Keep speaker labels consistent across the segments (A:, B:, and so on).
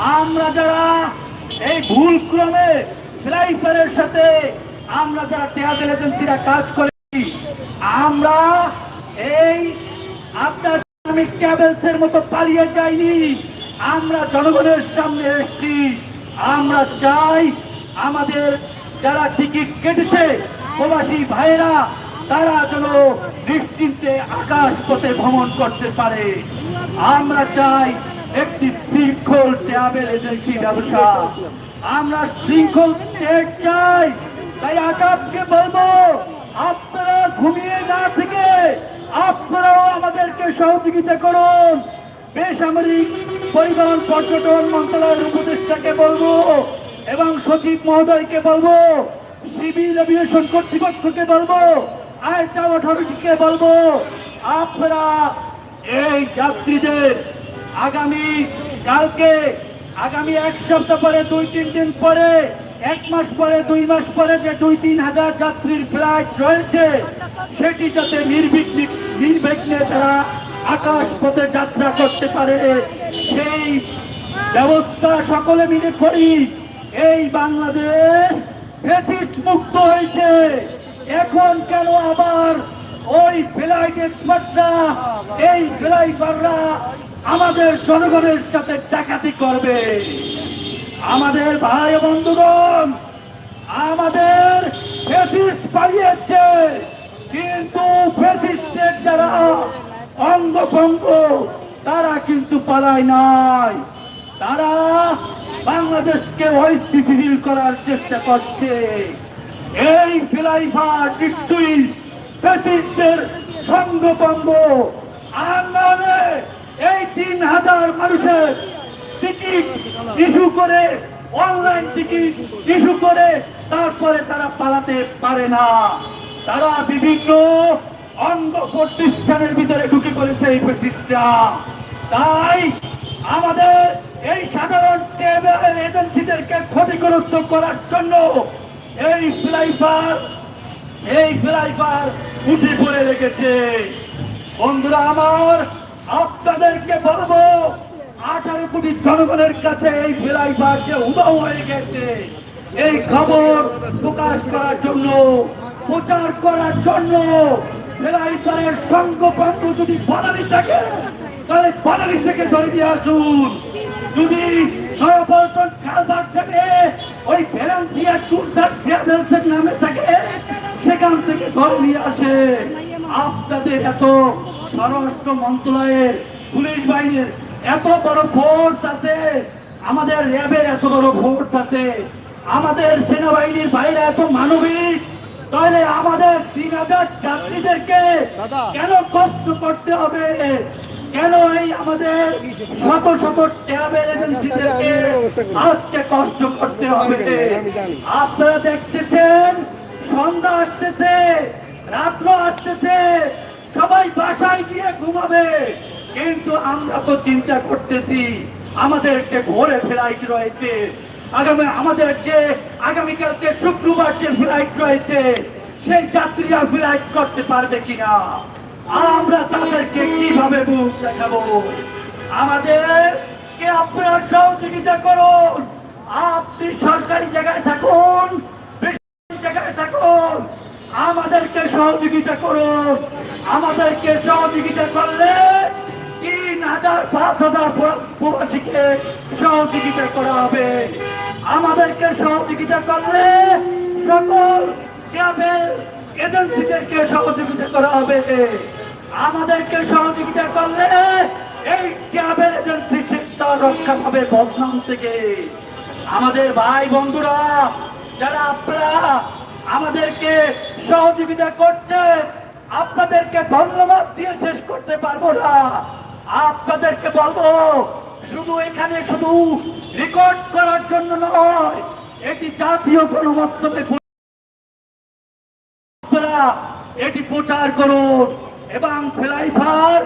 A: আমরা যারা এই ভুল ক্রমে ফ্লাইপারের সাথে আমরা যারা ট্রাভেল এজেন্সিরা কাজ করেছি আমরা এই আপনার ইসলামিক ট্রাভেলস এর মতো পালিয়ে যাইনি। আমরা জনগণের সামনে এসেছি। আমরা চাই আমাদের যারা টিকিট কেটেছে প্রবাসী ভাইয়েরা, তারা যেন নিশ্চিন্তে আকাশ পথে ভ্রমণ করতে পারে। আমরা চাই একটি শৃঙ্খল ট্রাভেল এজেন্সি ব্যবসা। আমরা শৃঙ্খল চাই। তাই আকাশকে বলব, আপনারা ঘুমিয়ে না থেকে আপনারাও আমাদেরকে সহযোগিতা করুন। বেসামরিক পরিবহন পর্যটন মন্ত্রণালয়ের উপদেষ্টাকে বলব এবং সচিব মহোদয়কে বলব, সিভিল এভিয়েশন কর্তৃপক্ষকে বলব আইটা অথরিটিকে বলব, আপনারা এই যাত্রীদের আগামী কালকে, আগামী এক সপ্তাহ পরে, দুই, তিন দিন পরে, এক মাস পরে, দুই মাস পরে যে দুই, তিন হাজার যাত্রীর ফ্লাইট রয়েছে, সেটি যাতে নির্বিঘ্নে নির্বিঘ্নে তারা আকাশ পথে যাত্রা করতে পারে, সেই ব্যবস্থা সকলে মিলে করি। এই বাংলাদেশ ফেসিস্ট মুক্ত হয়েছে। এখন কেন আবার ওই ফ্লাইট এক্সপার্টরা এই ফ্লাইভাররা আমাদের জনগণের সাথে ডাকাতি করবে। আমাদের ভাই বন্ধুগণ, আমাদের ফেসিস্ট পালিয়েছে। কিন্তু ফেসিস্টের যারা অঙ্গভঙ্গ, তারা কিন্তু পালায় নাই। তারা বাংলাদেশকে অস্থিতিশীল করার চেষ্টা করছে। এই ফিলাইফার নিশ্চয়ই ফেসিস্টের সঙ্গভঙ্গ। আন্দোলনে এই তিন হাজার মানুষের টিকিট ইস্যু করে অনলাইন টিকিট ইস্যু করে, তারপরে তারা পালাতে পারে না। তারা বিভিন্ন অঙ্গ প্রতিষ্ঠানের ভিতরে ঢুকে পড়েছে এই প্রতিষ্ঠা। তাই আমাদের এই সাধারণ ট্রাভেল এজেন্সিদেরকে ক্ষতিগ্রস্ত করার জন্য এই ফ্লাইভার এই ফ্লাইভার উঠে পড়ে রেখেছে। বন্ধুরা আমার আপনাদেরকে বলব, আঠারো কোটি জনগণের কাছে এই ফ্লাইভার যে উদাও হয়ে গেছে। এই খবর প্রকাশ করার জন্য, প্রচার করার জন্য ফ্লাইভারের সঙ্গপঙ্গ যদি বানানি থাকে, তাহলে বানানি থেকে ধরে দিয়ে আসুন। যদি নয়াপল্টন কালবার থেকে ওই ভ্যালেন্সিয়া টুরসার ট্রাভেলসের নামে থাকে, সেখান থেকে ধরে নিয়ে আসে। আপনাদের এত স্বরাষ্ট্র মন্ত্রণালয়ের পুলিশ বাহিনীর এত বড় ফোর্স আছে। আমাদের র্যাবের এত বড় ফোর্স আছে। আমাদের সেনাবাহিনীর বাইরে এত মানবিক। তাহলে আমাদের তিন হাজার যাত্রীদেরকে কেন কষ্ট করতে হবে? কেন এই আমাদের শত শত ট্রাভেল এজেন্সিদেরকে আজকে কষ্ট করতে হবে? আপনারা দেখতেছেন সন্ধ্যা আসতেছে রাত্র আসতেছে। সবাই বাসায় গিয়ে ঘুমাবে। কিন্তু আমরা তো চিন্তা করতেছি, আমাদের যে ভোরে ফ্লাইট রয়েছে, আগামী আমাদের যে আগামীকালকে শুক্রবার যে ফ্লাইট রয়েছে, সেই যাত্রীরা ফ্লাইট করতে পারবে কিনা? আমরা তাদেরকে কীভাবে মুখ দেখাবো? আমাদের কে আপনারা সহযোগিতা করুন? আপনি সরকারি জায়গায় থাকুন আমাদেরকে সহযোগিতা করুন আমাদেরকে সহযোগিতা করলে তিন হাজার, পাঁচ হাজার প্র- প্রবাসীকে সহযোগিতা করা হবে। আমাদেরকে সহযোগিতা করলে সকল ট্রাভেল এজেন্সিদেরকে সহযোগিতা করা হবে। আমাদেরকে সহযোগিতা করলে এই ট্রাভেল এজেন্সি চিন্তা রক্ষা পাবে বদনাম থেকে। আমাদের ভাই বন্ধুরা, যারা আপনারা আমাদেরকে সহযোগিতা করছে। আপনাদেরকে ধন্যবাদ দিয়ে শেষ করতে পারব না। আপনাদেরকে বলব, শুধু এখানে শুধু রেকর্ড করার জন্য নয়, এটি জাতীয় গণমাধ্যমে এটি প্রচার করুন এবং ফ্লাইভার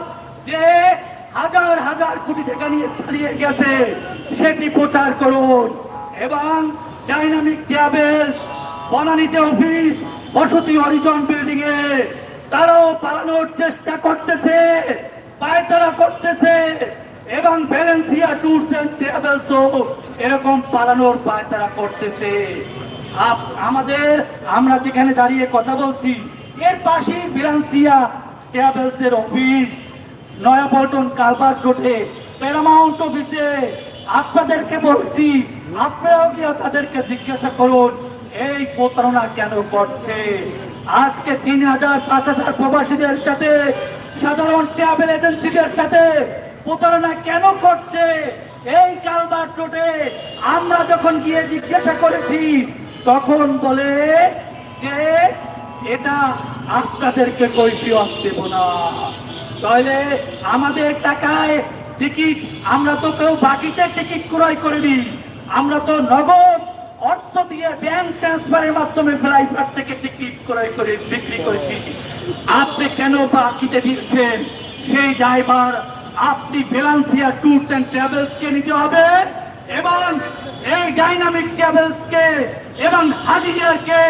A: যে হাজার হাজার কোটি টাকা নিয়ে চালিয়ে গেছে, সেটি প্রচার করুন এবং ডাইনামিক ট্রাভেলস বনানীতে অফিস, বসতি হরিজন বিল্ডিং এ। তারাও পালানোর চেষ্টা করতেছে, পায়তারা করতেছে, এবং ব্যালেন্সিয়া ট্যুরস এন্ড ট্রাভেলসও এরকম পালানোর পায় তারা করতেছে আমাদের, আমরা যেখানে দাঁড়িয়ে কথা বলছি, এর পাশেই ব্যালেন্সিয়া ট্রাভেলস এর অফিস। নয়াপল্টন কালভার্ট রোডে প্যারামাউন্ট অফিসে আপনাদেরকে বলছি, আপনারাও গিয়ে তাদেরকে জিজ্ঞাসা করুন এই প্রতারণা কেন করছে? আজকে তিন হাজার পাঁচ হাজার প্রবাসীদের সাথে, সাধারণ ট্রাভেল এজেন্সিদের সাথে প্রতারণা কেন করছে? এই কালভার্ট রোডে আমরা যখন গিয়ে জিজ্ঞাসা করেছি, তখন বলে যে এটা আপনাদেরকে কৈফিয়ত দেব না। তাহলে আমাদের টাকায় টিকিট, আমরা তো কেউ বাকিতে টিকিট ক্রয় করিনি, আমরা তো নগদ অর্থ দিয়ে ব্যাংক ট্রান্সফারের মাধ্যমে ফ্লাইফার থেকে টিকিট ক্রয় করে বিক্রি করেছি। আপনি কেন বাকিতে দিচ্ছেন? সেই ড্রাইভার আপনি বেলান্সিয়া ট্যুরস এন্ড ট্রাভেলস কে নিতে হবে এবং এই ডাইনামিক ট্রাভেলস কে এবং হাজিয়ার কে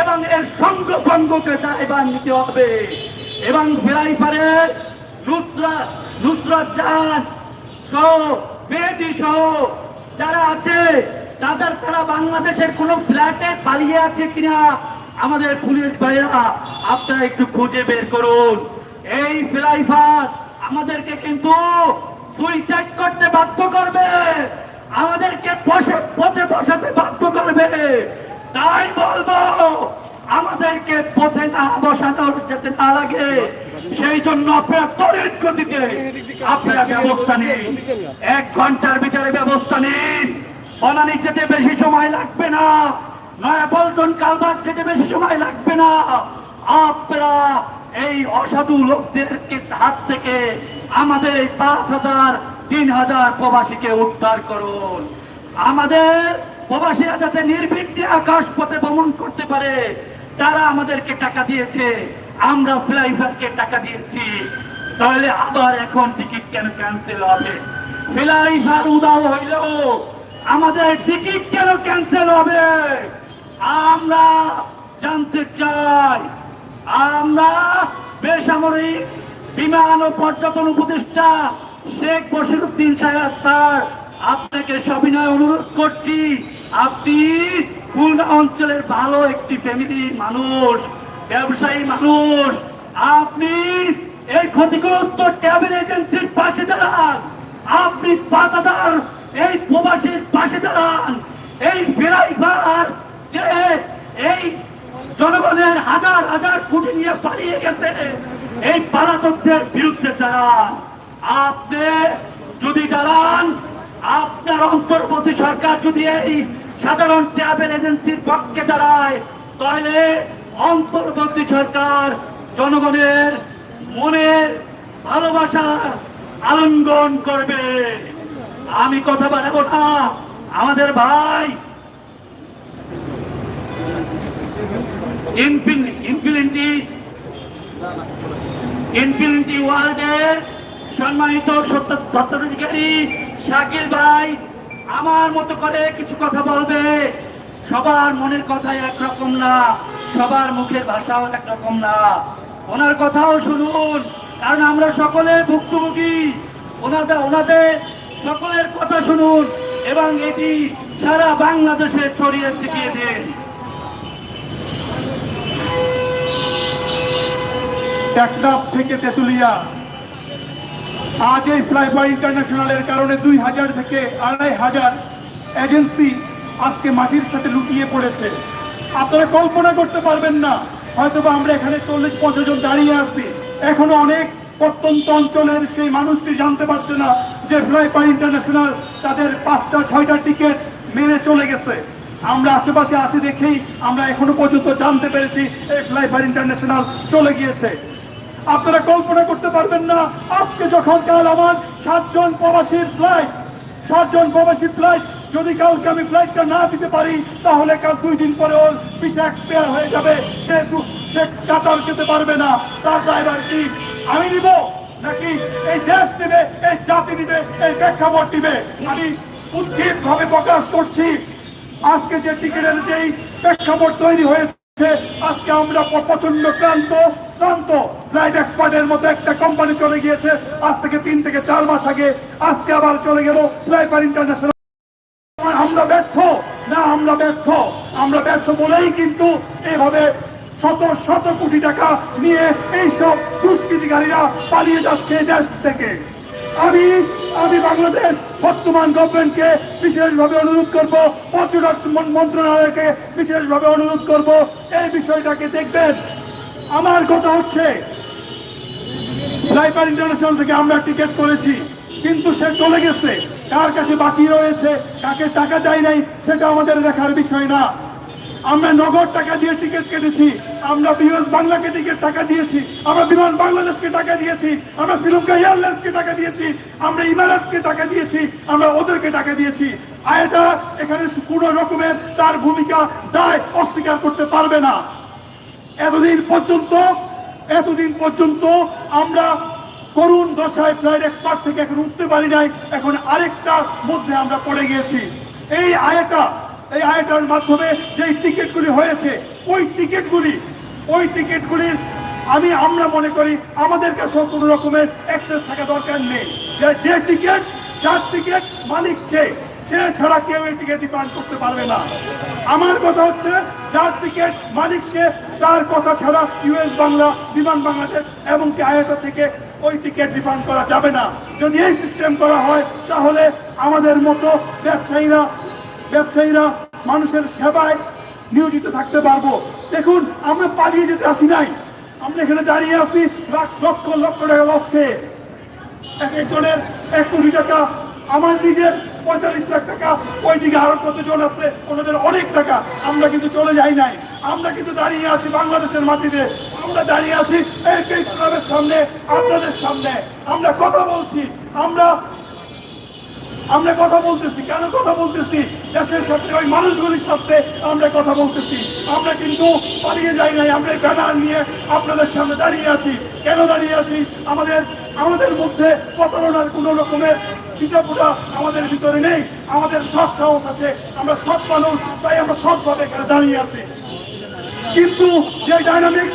A: এবং এর সঙ্গ ভঙ্গকে ড্রাইভার নিতে হবে। এবং ফ্লাইফারের নুসরাত নুসরাত জাহান সহ মেহেদি সহ যারা আছে তাদের তারা বাংলাদেশের কোন ফ্ল্যাটে পালিয়ে আছে কিনা? আমাদের পুলিশ ভাইয়েরা, আপনারা একটু খুঁজে বের করুন। এই ফ্লাইফার আমাদেরকে কিন্তু সুইসাইড করতে বাধ্য করবে। আমাদেরকে বসে পথে বসাতে বাধ্য করবে। তাই বলব, আমাদেরকে পথে না বসানোর যেতে না লাগে, সেই জন্য আপনারা তড়িৎ গতিতে আপনারা ব্যবস্থা নিন। এক ঘণ্টার ভিতরে ব্যবস্থা নিন। বনানি যেতে বেশি সময় লাগবে না। নয়া পল্টন কালবাগ যেতে বেশি সময় লাগবে না। আপনারা এই অসাধু লোকদেরকে হাত থেকে আমাদের এই পাঁচ হাজার, তিন হাজার প্রবাসীকে উদ্ধার করুন। আমাদের প্রবাসীরা যাতে নির্বিঘ্নে আকাশ পথে ভ্রমণ করতে পারে, তারা আমাদেরকে টাকা দিয়েছে। আমরা ফ্লাইভারকে টাকা দিয়েছি। তাহলে আবার এখন টিকিট কেন ক্যান্সেল হবে? ফ্লাইভার উদাও হইল আমাদের টিকিট কেন ক্যান্সেল হবে? আমরা জানতে চাই। আমরা বেসামরিক বিমান ও পর্যটন উপদেষ্টা শেখ বসিরুদ্দিন সাহেব, স্যার, আপনাকে সবিনয় অনুরোধ করছি। আপনি খুলনা অঞ্চলের ভালো একটি ফ্যামিলি মানুষ, ব্যবসায়ী মানুষ। আপনি এই ক্ষতিগ্রস্ত ট্রাভেল এজেন্সির পাশে দাঁড়ান। আপনি পাঁচ হাজার এই প্রবাসীর পাশে দাঁড়ান। এই বেড়াইবার যে এই জনগণের হাজার হাজার কোটি নিয়ে পালিয়ে গেছে, এই পালাতকদের বিরুদ্ধে দাঁড়ান। আপনি যদি দাঁড়ান, আপনার অন্তর্বর্তী সরকার যদি এই সাধারণ ট্রাভেল এজেন্সির পক্ষে দাঁড়ায়, তাহলে অন্তর্বর্তী সরকার জনগণের মনের ভালোবাসা আলঙ্গন করবে। আমি কথা বাড়াবো না। আমাদের ভাই ইনফিনিটি ইনফিনিটি ওয়ার্ল্ডের সম্মানিত স্বত্বাধিকারী শাকিল ভাই, আমার মতো করে কিছু কথা বলবে। সবার মনের কথা একরকম না, সবার মুখের ভাষাও একরকম না। ওনার কথাও শুনুন, কারণ আমরা সকলে ভুক্তভোগী। ওনাদের ওনাদের সকলের কথা শুনুন এবং এটি সারা বাংলাদেশে ছড়িয়ে ছিটিয়ে দিন।
B: টেকনাফ থেকে তেতুলিয়া। আজ এই ফ্লাইওভার ইন্টারন্যাশনালের কারণে দুই হাজার থেকে আড়াই হাজার এজেন্সি আজকে মাটির সাথে লুকিয়ে পড়েছে। আপনারা কল্পনা করতে পারবেন না, হয়তোবা আমরা এখানে চল্লিশ পঞ্চাশ জন দাঁড়িয়ে আছি। এখনও অনেক প্রত্যন্ত অঞ্চলের সেই মানুষটি জানতে পারছে না যে ফ্লাইওভার ইন্টারন্যাশনাল তাদের পাঁচটা, ছয়টা টিকিট মেনে চলে গেছে। আমরা আশেপাশে আসি দেখেই আমরা এখনও পর্যন্ত জানতে পেরেছি, এই ফ্লাইওভার ইন্টারন্যাশনাল চলে গিয়েছে। আপনারা কল্পনা করতে পারবেন না, আজকে যখন কাল আমার সাতজন প্রবাসীর ফ্লাইট সাতজন প্রবাসী ফ্লাইট যদি কালকে আমি ফ্লাইটটা না দিতে পারি, তাহলে কাল দুই দিন পরে ওর পিসা এক্সপায়ার হয়ে যাবে। সে সে কাতার যেতে পারবে না। তার ড্রাইভার কি? আমি নিব। নাকি এই দেশ নেবে এই জাতি নিবে এই প্রেক্ষাপট নিবে আমি উদ্ভিদ ভাবে প্রকাশ করছি। আজকে যে টিকিটের যেই প্রেক্ষাপট তৈরি হয়েছে, আজকে আমরা প্রচণ্ড ক্লান্ত ক্লান্ত। ফ্লাইট এক্সপার্টের মতো একটা কোম্পানি চলে গিয়েছে, আজ থেকে তিন থেকে চার মাস আগে। আজকে আবার চলে গেল ফ্লাইপার ইন্টারন্যাশনাল আমরা ব্যর্থ। না, আমরা ব্যর্থ। আমরা ব্যর্থ বলেই কিন্তু এভাবে শত শত কোটি টাকা নিয়ে এইসব দুষ্কৃতিকারীরা পালিয়ে যাচ্ছে দেশ থেকে। আমি আমি বাংলাদেশ বর্তমান গভর্নমেন্টকে বিশেষভাবে অনুরোধ করব, পর্যটক মন্ত্রণালয়কে বিশেষভাবে অনুরোধ করব, এই বিষয়টাকে দেখবেন। আমার কথা হচ্ছে ফ্লাইপার ইন্টারন্যাশনাল থেকে আমরা টিকিট করেছি, কিন্তু সে চলে গেছে। কার কাছে বাকি রয়েছে, কাকে টাকা দেয় নাই, সেটা আমাদের দেখার বিষয় না। আমরা নগদ টাকা দিয়ে টিকিট কেটেছি। আমরা বিমান বাংলাকে টিকিট টাকা দিয়েছি। আমরা বিমান বাংলাদেশকে টাকা দিয়েছি। আমরা শ্রীলঙ্কা এয়ারলাইন্সকে টাকা দিয়েছি। আমরা ইমারাতকে টাকা দিয়েছি। আমরা ওদেরকে টাকা দিয়েছি। আয়টা এখানে কোনো রকমের তার ভূমিকা দায় অস্বীকার করতে পারবে না। এতদিন পর্যন্ত এতদিন পর্যন্ত আমরা করুণ দশায় ফ্লাইট এক্সপার্ট থেকে এখন উঠতে পারি নাই। এখন আরেকটা মধ্যে আমরা পড়ে গিয়েছি। এই আয়টা এই আয়টার মাধ্যমে যে টিকিটগুলি হয়েছে, ওই টিকিটগুলি, ওই টিকিটগুলির আমি আমরা মনে করি আমাদের কাছেও কোনো রকমের অ্যাক্সেস থাকা দরকার নেই। যে যে টিকিট, যার টিকিট মালিক সে সে ছাড়া কেউ এই টিকিট রিফান্ড করতে পারবে না। আমার কথা হচ্ছে, যার টিকিট মালিক সে, তার কথা ছাড়া ইউএস বাংলা, বিমান বাংলাদেশ এবং কি আইএসও থেকে ওই টিকিট রিফান্ড করা যাবে না। যদি এই সিস্টেম করা হয়, তাহলে আমাদের মতো ব্যবসায়ীরা ব্যবসায়ীরা মানুষের সেবায় নিয়োজিত থাকতে পারব। দেখুন, আমরা পালিয়ে যেতে আসি নাই। আমরা এখানে দাঁড়িয়ে আছি লক্ষ লক্ষ টাকা লস খেয়ে এক একজনের এক কোটি টাকা, আমার নিজের পঁয়তাল্লিশ লাখ টাকা, ওইদিকে আরও কতজন আছে, ওনাদের অনেক টাকা। আমরা কিন্তু চলে যাই নাই। আমরা কিন্তু দাঁড়িয়ে আছি বাংলাদেশের মাটিতে। আমরা দাঁড়িয়ে আছি এই সামনে, আপনাদের সামনে। আমরা কথা বলছি। আমরা আমরা কথা বলতেছি, কেন কথা বলতেছি? দেশের সাথে ওই মানুষগুলির সাথে আমরা কথা বলতেছি। আমরা কিন্তু পালিয়ে যাই নাই, আমরা ব্যানার নিয়ে আপনাদের সামনে দাঁড়িয়ে আছি। কেন দাঁড়িয়ে আছি? আমাদের আমাদের মধ্যে প্রতারণার কোনো রকমের চিটাপুটা আমাদের ভিতরে নেই। আমাদের সৎ সাহস আছে, আমরা সৎ মানুষ, তাই আমরা সৎভাবে এখানে দাঁড়িয়ে আছি। কিন্তু যে ডাইনামিক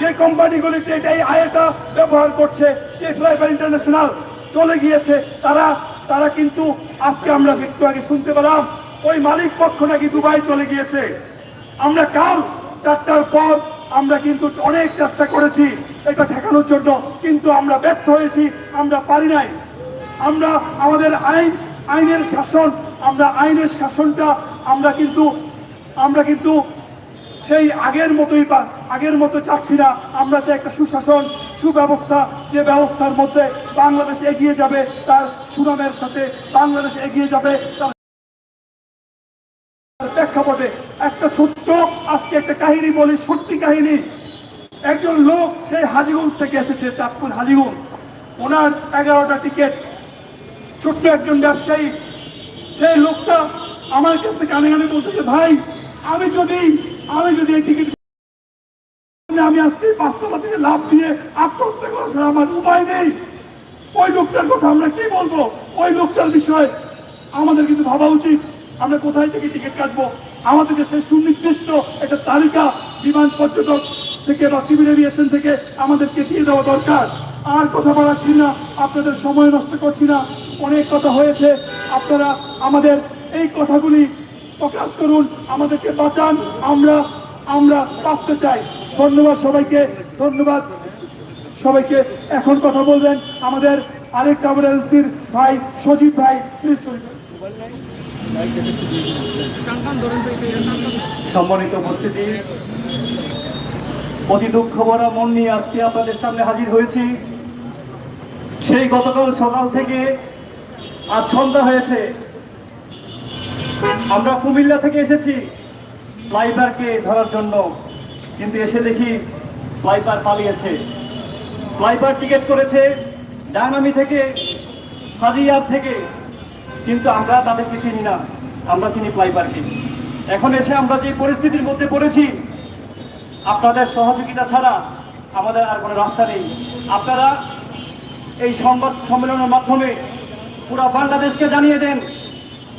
B: যে কোম্পানিগুলিতে এই আয়টা ব্যবহার করছে, যে ফ্লাইবার ইন্টারন্যাশনাল চলে গিয়েছে, তারা তারা কিন্তু আজকে আমরা একটু আগে শুনতে পেলাম, ওই মালিক পক্ষ নাকি দুবাই চলে গিয়েছে। আমরা কাল চারটার পর আমরা কিন্তু অনেক চেষ্টা করেছি এটা ঠেকানোর জন্য, কিন্তু আমরা ব্যর্থ হয়েছি, আমরা পারি নাই। আমরা আমাদের আইন, আইনের শাসন, আমরা আইনের শাসনটা আমরা কিন্তু আমরা কিন্তু সেই আগের মতোই আগের মতো চাচ্ছি না। আমরা চাই একটা সুশাসন সুব্যবস্থা, যে ব্যবস্থার মধ্যে বাংলাদেশ এগিয়ে যাবে, তার সুনামের সাথে বাংলাদেশ এগিয়ে যাবে, তার প্রেক্ষাপটে একটা ছোট্ট, আজকে একটা কাহিনী বলি, সত্যি কাহিনী। একজন লোক সেই হাজিগঞ্জ থেকে এসেছে, চাঁদপুর হাজিগঞ্জ। ওনার এগারোটা টিকিট। ছোট্ট একজন ব্যবসায়ী। সেই লোকটা আমার কাছে কানে কানে বলতেছে, ভাই, আমি যদি আমি যদি এই টিকিট আমি আজকে এই থেকে লাভ দিয়ে আত্মহত্যা করা ছাড়া আমার উপায় নেই। ওই লোকটার কথা আমরা কি বলব? ওই লোকটার বিষয় আমাদের কিন্তু ভাবা উচিত। আমরা কোথায় থেকে টিকিট কাটবো? আমাদেরকে সেই সুনির্দিষ্ট একটা তালিকা বিমান পর্যটক থেকে বা সিভিল এভিয়েশন থেকে আমাদেরকে দিয়ে দেওয়া দরকার। আর কথা বাড়াচ্ছি না, আপনাদের সময় নষ্ট করছি না। অনেক কথা হয়েছে। আপনারা আমাদের এই কথাগুলি প্রকাশ করুন। আমাদেরকে বাঁচান। আমরা আমরা বাঁচতে চাই। ধন্যবাদ সবাইকে ধন্যবাদ সবাইকে। এখন কথা বলবেন আমাদের আরেক ট্রাভেল এজেন্সির ভাই, সজীব ভাই।
A: সম্মানিত উপস্থিতি। অতি দুঃখ ভরা মন নিয়ে আজকে আপনাদের সামনে হাজির হয়েছি। সেই গতকাল সকাল থেকে আজ সন্ধ্যা হয়েছে। আমরা কুমিল্লা থেকে এসেছি ফ্লাইপারকে ধরার জন্য। কিন্তু এসে দেখি ফ্লাইপার পালিয়েছে। ফ্লাইপার টিকিট করেছে ডায়নামি থেকে হাজিয়ার থেকে। কিন্তু আমরা তাদেরকে চিনি না। আমরা চিনি ফ্লাইপারকে এখন এসে আমরা যে পরিস্থিতির মধ্যে পড়েছি, আপনাদের সহযোগিতা ছাড়া আমাদের আর কোনো রাস্তা নেই। আপনারা এই সংবাদ সম্মেলনের মাধ্যমে পুরো বাংলাদেশকে জানিয়ে দেন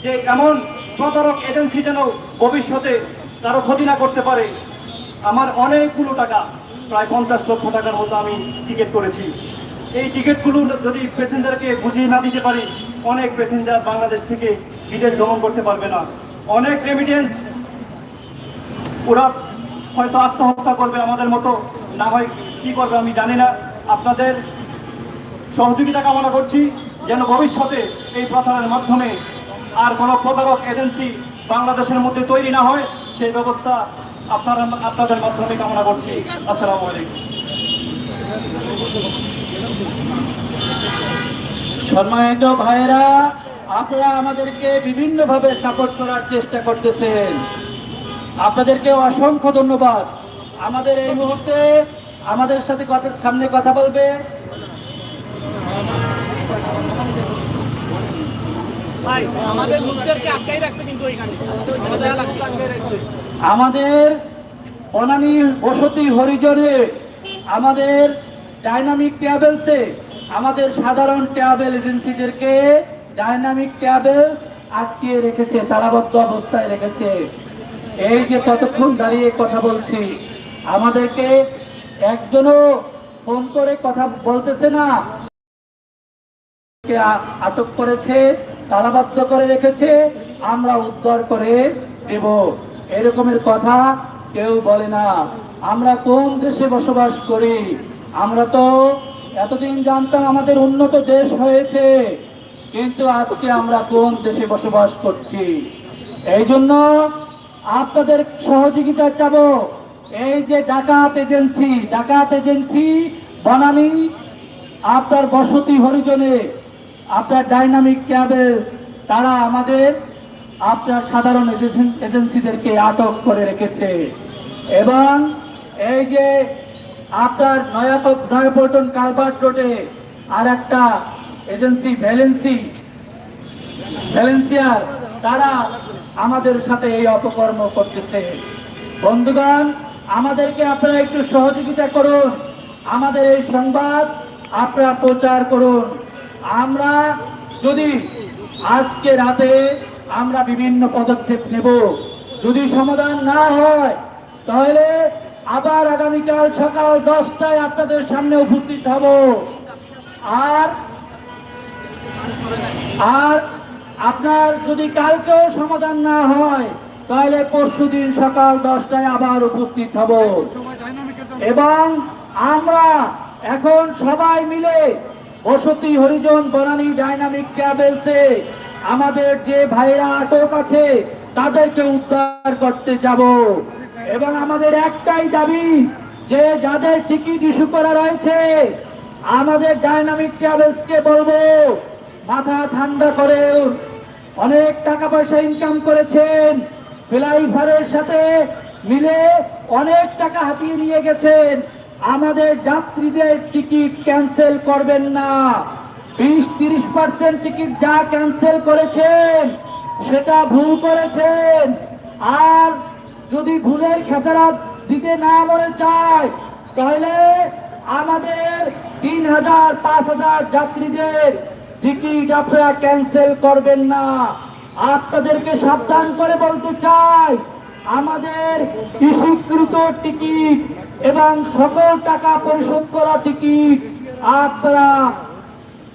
A: যে এমন প্রতারক এজেন্সি যেন ভবিষ্যতে কারও ক্ষতি না করতে পারে।
C: আমার অনেকগুলো টাকা, প্রায় পঞ্চাশ লক্ষ টাকার মতো আমি টিকিট করেছি। এই টিকিটগুলো যদি প্যাসেঞ্জারকে বুঝিয়ে না দিতে পারি, অনেক প্যাসেঞ্জার বাংলাদেশ থেকে বিদেশ গমন করতে পারবে না। অনেক রেমিটেন্স ওরা হয়তো আত্মহত্যা করবে আমাদের মতো। না হয় কি করবে আমি জানি না। আপনাদের সহযোগিতা কামনা করছি যেন ভবিষ্যতে এই প্রচারের মাধ্যমে আর কোনো প্রতারক এজেন্সি বাংলাদেশের মধ্যে তৈরি না হয়, সেই ব্যবস্থা আপনারা আপনাদের মাধ্যমে কামনা করছি। আসসালামু
A: সম্মানিত ভাইয়েরা, আপনারা আমাদেরকে বিভিন্নভাবে সাপোর্ট করার চেষ্টা করতেছেন। আপনাদেরকে অসংখ্য ধন্যবাদ। আমাদের এই মুহূর্তে আমাদের সাথে কথা সামনে কথা বলবে।
D: আমাদের মুখদেরকে আটকাই রাখছে কিন্তু এখানে। আমাদের
A: বনানী বসতি হরিজনে, আমাদের ডাইনামিক ট্রাভেলসে, আমাদের সাধারণ ট্রাভেল এজেন্সিদেরকে ডাইনামিক ট্রাভেলস আটকিয়ে রেখেছে তারাবদ্ধ অবস্থায় রেখেছে। এই যে কতক্ষণ দাঁড়িয়ে কথা বলছি, আমাদেরকে একজনও ফোন করে কথা বলতেছে না। আটক করেছে তারাবদ্ধ করে রেখেছে, আমরা উদ্ধার করে দেব। এরকমের কথা কেউ বলে না। আমরা কোন দেশে বসবাস করি? আমরা তো এতদিন জানতাম আমাদের উন্নত দেশ হয়েছে, কিন্তু আজকে আমরা কোন দেশে বসবাস করছি? এই জন্য আপনাদের সহযোগিতা চাবো। এই যে ডাকাত এজেন্সি ডাকাত এজেন্সি বনানী, আপনার বসতি হরিজনে, আপনার ডাইনামিক ট্রাভেল তারা আমাদের আপনার সাধারণ এজেন্সি- এজেন্সিদেরকে আটক করে রেখেছে। এবং এই যে আপনার নয়াপ নয়াপল্টন কালভার্ট রোডে আর একটা এজেন্সি, ভ্যালেন্সি, ভ্যালেন্সিয়ার, তারা আমাদের সাথে এই অপকর্ম করতেছে। বন্ধুগণ, আমাদেরকে আপনারা একটু সহযোগিতা করুন। আমাদের এই সংবাদ আপনারা প্রচার করুন। আমরা যদি আজকে রাতে আমরা বিভিন্ন পদক্ষেপ নেব। যদি সমাধান না হয়, তাহলে আবার আগামীকাল সকাল দশটায় আপনাদের সামনে উপস্থিত হব। আর আর আপনার যদি কালকেও সমাধান না হয়, তাহলে পরশু দিন সকাল দশটায় আবার উপস্থিত হব। এবং আমরা এখন সবাই মিলে বসতি হরিজন বনানী ডাইনামিক ট্রাভেলসে আমাদের যে ভাইরা আটক আছে, তাদেরকে উদ্ধার করতে যাব। এবং আমাদের একটাই দাবি, যে যাদের টিকিট ইস্যু করা রয়েছে, আমাদের ডাইনামিক ট্রাভেলসকে বলব, মাথা ঠান্ডা করে। অনেক টাকা পয়সা ইনকাম করেছেন ফ্লাইভারের সাথে মিলে অনেক টাকা হাতিয়ে নিয়ে গেছেন। আমাদের যাত্রীদের টিকিট ক্যান্সেল করবেন না। বিশ তিরিশ পার্সেন্ট টিকিট যা ক্যান্সেল করেছেন, সেটা ভুল করেছেন। আর যদি ভুলের খেসারাত দিতে না মনে চায়, তাহলে আমাদের তিন হাজার পাঁচ হাজার যাত্রীদের টিকিট আপনারা ক্যান্সেল করবেন না। আপনাদেরকে সাবধান করে বলতে চাই, আমাদের ইস্যুকৃত টিকিট এবং সকল টাকা পরিশোধ করা টিকিট আপনারা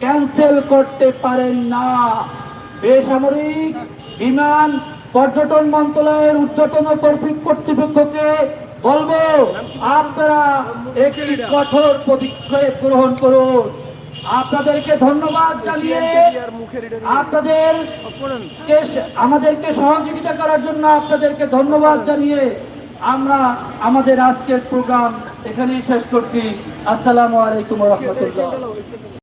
A: ক্যান্সেল করতে পারেন না। বেসামরিক বিমান পর্যটন মন্ত্রণালয়ের কর্তৃক- কর্তৃপক্ষকে বলব, আপনারা একটি কঠোর পদক্ষেপ গ্রহণ করুন। আপনাদেরকে ধন্যবাদ জানিয়ে আপনাদের আমাদেরকে সহযোগিতা করার জন্য আপনাদেরকে ধন্যবাদ জানিয়ে আমরা আমাদের আজকের প্রোগ্রাম এখানেই শেষ করছি। আসসালামু আলাইকুম রহমতুল্লাহ।